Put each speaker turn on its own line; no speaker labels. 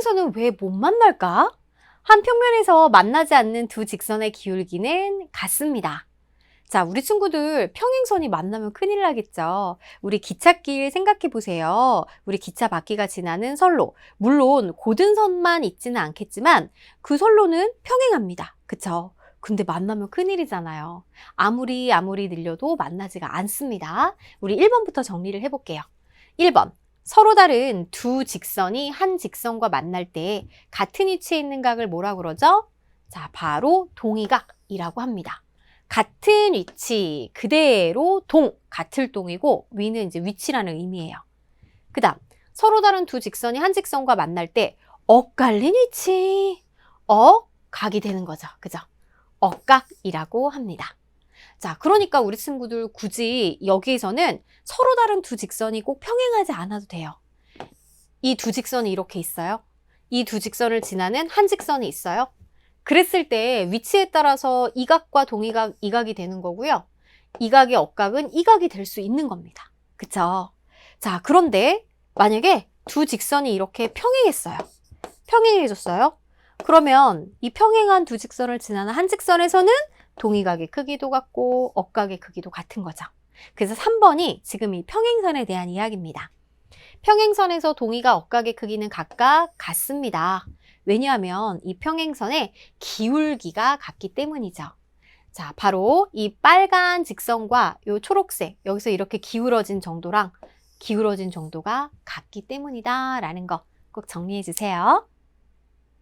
평행선은 왜 못 만날까? 한 평면에서 만나지 않는 두 직선의 기울기는 같습니다. 자, 우리 친구들 평행선이 만나면 큰일 나겠죠. 우리 기찻길 생각해 보세요. 우리 기차 바퀴가 지나는 선로. 물론 고든 선만 있지는 않겠지만 그 선로는 평행합니다. 그쵸? 근데 만나면 큰일이잖아요. 아무리 아무리 늘려도 만나지가 않습니다. 우리 1번부터 정리를 해볼게요. 1번. 서로 다른 두 직선이 한 직선과 만날 때 같은 위치에 있는 각을 뭐라 그러죠? 자, 바로 동의각이라고 합니다. 같은 위치, 그대로 동, 같을 동이고 위는 이제 위치라는 의미예요. 그 다음, 서로 다른 두 직선이 한 직선과 만날 때 엇갈린 위치, 엇각이 되는 거죠. 그죠? 엇각이라고 합니다. 자, 그러니까 우리 친구들 굳이 여기에서는 서로 다른 두 직선이 꼭 평행하지 않아도 돼요. 이 두 직선이 이렇게 있어요. 이 두 직선을 지나는 한 직선이 있어요. 그랬을 때 위치에 따라서 이 각과 동이각, 이 각이 되는 거고요. 이 각의 엇각은 이 각이 될 수 있는 겁니다. 그쵸? 자, 그런데 만약에 두 직선이 이렇게 평행했어요. 평행해졌어요. 그러면 이 평행한 두 직선을 지나는 한 직선에서는 동의각의 크기도 같고 엇각의 크기도 같은 거죠. 그래서 3번이 지금 이 평행선에 대한 이야기입니다. 평행선에서 동의가 엇각의 크기는 각각 같습니다. 왜냐하면 이 평행선의 기울기가 같기 때문이죠. 자, 바로 이 빨간 직선과 이 초록색, 여기서 이렇게 기울어진 정도랑 기울어진 정도가 같기 때문이다 라는 거 꼭 정리해 주세요.